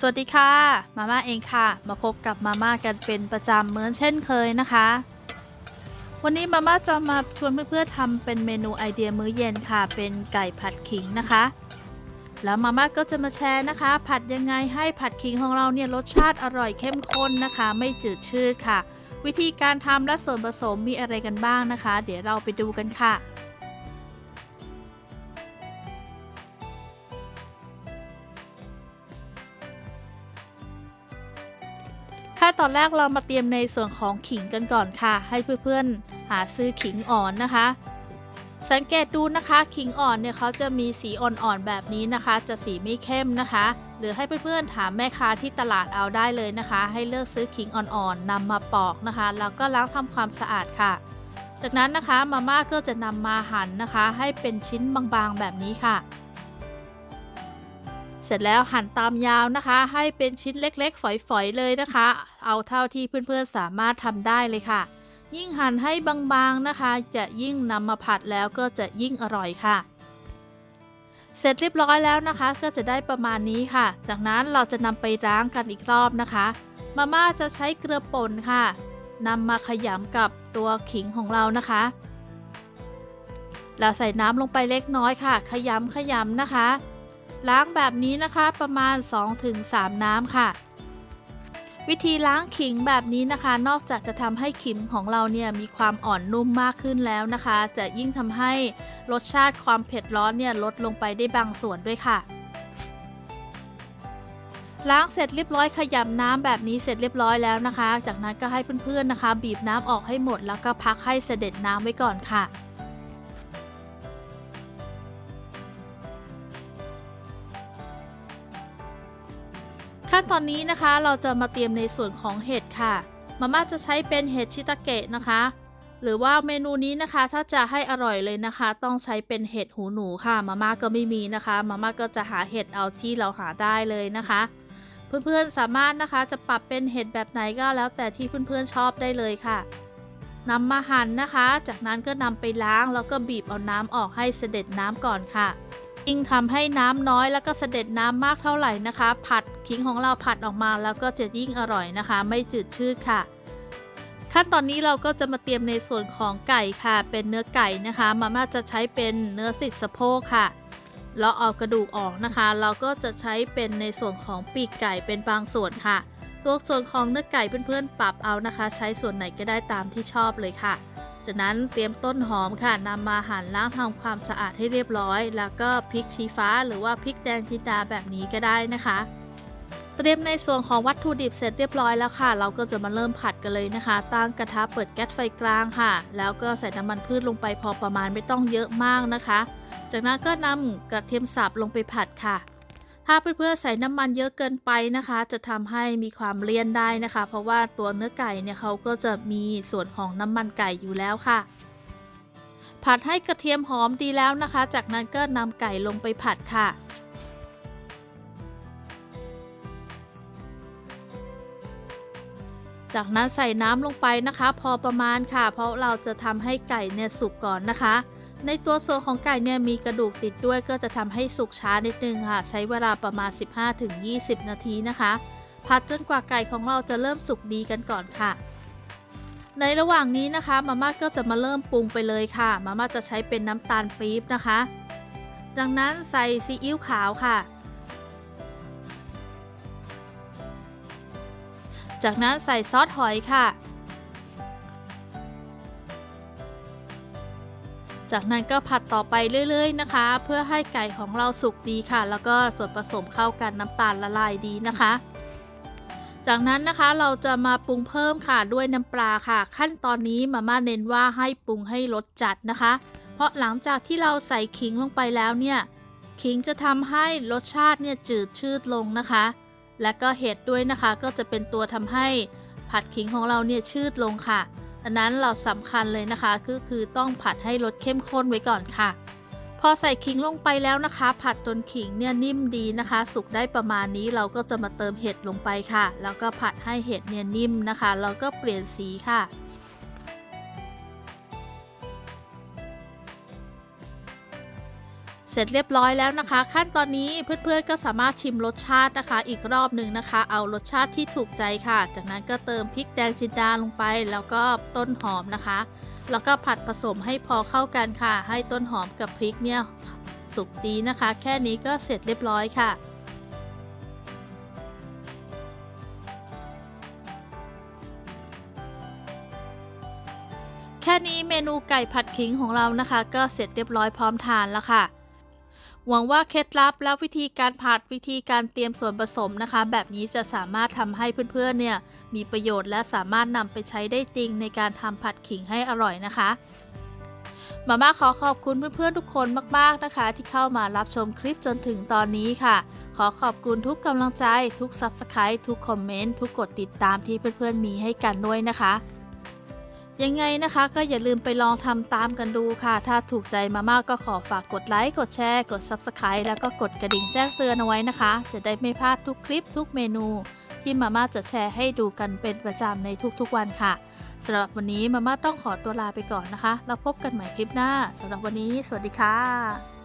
สวัสดีค่ะ มาม่าเองค่ะ มาพบกับมาม่ากันเป็นประจำเหมือนเช่นเคยนะคะ วันนี้มาม่าจะมาชวนเพื่อนๆทำเป็นเมนูไอเดียมื้อเย็นค่ะ เป็นไก่ผัดขิงนะคะ แล้วมาม่าก็จะมาแชร์นะคะ ผัดยังไงให้ผัดขิงของเราเนี่ยรสชาติอร่อยเข้มข้นนะคะ ไม่จืดชืดค่ะ วิธีการทำและส่วนผสมมีอะไรกันบ้างนะคะ เดี๋ยวเราไปดูกันค่ะ นตอนแรกเรามาเตรียมในส่วนของขิงกันก่อนค่ะ ให้เพื่อนๆหาซื้อขิงอ่อนนะคะ สังเกตดูนะคะขิงอ่อนเนี่ยเขาจะมีสีอ่อนๆแบบนี้นะคะ จะสีไม่เข้มนะคะ หรือให้เพื่อนๆถามแม่ค้าที่ตลาดเอาได้เลยนะคะ ให้เลือกซื้อขิงอ่อนๆนำมาปอกนะคะแล้วก็ล้างทำความสะอาดค่ะ จากนั้นนะคะมาม่าก็จะนำมาหั่นนะคะ ให้เป็นชิ้นบางๆแบบนี้ค่ะ เสร็จแล้วหั่นตามยาวนะคะ ให้เป็นชิ้นเล็กๆ ฝอยๆเลยนะคะ เอาเท่าที่เพื่อนๆสามารถทำได้เลยค่ะ ยิ่งหั่นให้บางๆนะคะ จะยิ่งนำมาผัดแล้วก็จะยิ่งอร่อยค่ะ เสร็จเรียบร้อยแล้วนะคะ ก็จะได้ประมาณนี้ค่ะ จากนั้นเราจะนำไปล้างกันอีกรอบนะคะ มาม่าจะใช้เกลือป่นค่ะนำมาขยำกับตัวขิงของเรานะคะแล้วใส่น้ำลงไปเล็กน้อยค่ะ ขยำขยำนะคะ ล้างแบบนี้นะคะประมาณ 2-3 น้ำค่ะ วิธีล้างขิงแบบนี้นะคะ นอกจากจะทำให้ขิงของเราเนี่ยมีความอ่อนนุ่มมากขึ้นแล้วนะคะ จะยิ่งทำให้รสชาติความเผ็ดร้อนเนี่ยลดลงไปได้บางส่วนด้วยค่ะล้างเสร็จเรียบร้อยขยำน้ำแบบนี้เสร็จเรียบร้อยแล้วนะคะ จากนั้นก็ให้เพื่อนๆนะคะ บีบน้ำออกให้หมดแล้วก็พักให้เสด็จน้ำไว้ก่อนค่ะ ขั้นตอนนี้นะคะเราจะมาเตรียมในส่วนของเห็ดค่ะ มาม่าจะใช้เป็นเห็ดชิตาเกะนะคะ หรือว่าเมนูนี้นะคะถ้าจะให้อร่อยเลยนะคะ ต้องใช้เป็นเห็ดหูหนูค่ะ มาม่าก็ไม่มีนะคะ มาม่าก็จะหาเห็ดเอาที่เราหาได้เลยนะคะ เพื่อนๆสามารถนะคะจะปรับเป็นเห็ดแบบไหนก็แล้วแต่ที่เพื่อนๆชอบได้เลยค่ะนำมาหั่นนะคะ จากนั้นก็นำไปล้างแล้วก็บีบเอาน้ำออกให้เสด็จน้ำก่อนค่ะ ยิ่งทำให้น้ำน้อยแล้วก็เสด็จน้ำมากเท่าไหร่นะคะ ผัดขิงของเราผัดออกมาแล้วก็จะยิ่งอร่อยนะคะ ไม่จืดชืดค่ะ ขั้นตอนนี้เราก็จะมาเตรียมในส่วนของไก่ค่ะ เป็นเนื้อไก่นะคะ มาม่าจะใช้เป็นเนื้อติดสะโพกค่ะเราเอากระดูกออกนะคะ เราก็จะใช้เป็นในส่วนของปีกไก่เป็นบางส่วนค่ะ ตัวส่วนของเนื้อไก่เพื่อนๆปรับเอานะคะ ใช้ส่วนไหนก็ได้ตามที่ชอบเลยค่ะ จากนั้นเตรียมต้นหอมค่ะนำมาหั่นล้างทำความสะอาดให้เรียบร้อย แล้วก็พริกชี้ฟ้าหรือว่าพริกแดงจินดาแบบนี้ก็ได้นะคะ เตรียมในส่วนของวัตถุดิบเสร็จเรียบร้อยแล้วค่ะ เราก็จะมาเริ่มผัดกันเลยนะคะ ตั้งกระทะเปิดแก๊สไฟกลางค่ะ แล้วก็ใส่น้ำมันพืชลงไปพอประมาณไม่ต้องเยอะมากนะคะ จากนั้นก็นำกระเทียมสับลงไปผัดค่ะ ถ้าเพื่อนๆใส่น้ำมันเยอะเกินไปนะคะ จะทำให้มีความเลี่ยนได้นะคะ เพราะว่าตัวเนื้อไก่เนี่ยเขาก็จะมีส่วนของน้ำมันไก่อยู่แล้วค่ะผัดให้กระเทียมหอมดีแล้วนะคะ จากนั้นก็นำไก่ลงไปผัดค่ะ จากนั้นใส่น้ำลงไปนะคะ พอประมาณค่ะ เพราะเราจะทำให้ไก่เนี่ยสุกก่อนนะคะ ในตัวส่วนของไก่เนี่ยมีกระดูกติดด้วยก็จะทำให้สุกช้านิดนึงค่ะ ใช้เวลาประมาณ 15-20 นาทีนะคะ ผัดจนกว่าไก่ของเราจะเริ่มสุกดีกันก่อนค่ะ ในระหว่างนี้นะคะมาม่าก็จะมาเริ่มปรุงไปเลยค่ะมาม่าจะใช้เป็นน้ำตาลปี๊บนะคะจากนั้นใส่ซีอิ๊วขาวค่ะ จากนั้นใส่ซอสหอยค่ะ จากนั้นก็ผัดต่อไปเรื่อยๆนะคะ เพื่อให้ไก่ของเราสุกดีค่ะ แล้วก็ส่วนผสมเข้ากันน้ำตาลละลายดีนะคะ จากนั้นนะคะเราจะมาปรุงเพิ่มค่ะด้วยน้ำปลาค่ะ ขั้นตอนนี้มาม่าเน้นว่าให้ปรุงให้รสจัดนะคะ เพราะหลังจากที่เราใส่ขิงลงไปแล้วเนี่ยขิงจะทำให้รสชาติเนี่ยจืดชืดลงนะคะ และก็เห็ดด้วยนะคะก็จะเป็นตัวทำให้ผัดขิงของเราเนี่ยชืดลงค่ะ อันนั้นเราสำคัญเลยนะคะก็คือต้องผัดให้รสเข้มข้นไว้ก่อนค่ะ พอใส่ขิงลงไปแล้วนะคะ ผัดจนขิงเนี่ยนิ่มดีนะคะ สุกได้ประมาณนี้เราก็จะมาเติมเห็ดลงไปค่ะ แล้วก็ผัดให้เห็ดเนี่ยนิ่มนะคะ แล้วก็เปลี่ยนสีค่ะ ร็จเรียบร้อยแล้วนะคะ ขั้นตอนนี้เพื่อนๆก็สามารถชิมรสชาตินะคะ อีกรอบหนึ่งนะคะ เอารสชาติที่ถูกใจค่ะ จากนั้นก็เติมพริกแดงจินดาลงไป แล้วก็ต้นหอมนะคะ แล้วก็ผัดผสมให้พอเข้ากันค่ะ ให้ต้นหอมกับพริกเนี่ยสุกดีนะคะ แค่นี้ก็เสร็จเรียบร้อยค่ะแค่นี้เมนูไก่ผัดขิงของเรานะคะ ก็เสร็จเรียบร้อยพร้อมทานแล้วค่ะ หวังว่าเคล็ดลับและวิธีการผัดวิธีการเตรียมส่วนผสมนะคะ แบบนี้จะสามารถทำให้เพื่อนๆเนี่ยมีประโยชน์และสามารถนำไปใช้ได้จริงในการทำผัดขิงให้อร่อยนะคะมาม่าขอขอบคุณเพื่อนๆทุกคนมากๆนะคะ ที่เข้ามารับชมคลิปจนถึงตอนนี้ค่ะ ขอขอบคุณทุกกำลังใจ ทุก Subscribe ทุกคอมเมนต์ทุกกดติดตามที่เพื่อนๆมีให้กันด้วยนะคะ ยังไงนะคะก็อย่าลืมไปลองทำตามกันดูค่ะ ถ้าถูกใจมามากก็ขอฝากกดไลค์ กดแชร์ กด Subscribe แล้วก็กดกระดิ่งแจ้งเตือนเอาไว้นะคะ จะได้ไม่พลาดทุกคลิปทุกเมนู ที่มาม่าจะแชร์ให้ดูกันเป็นประจำในทุกๆวันค่ะสำหรับวันนี้มาม่าต้องขอตัวลาไปก่อนนะคะ แล้วพบกันใหม่คลิปหน้าสำหรับวันนี้ สวัสดีค่ะ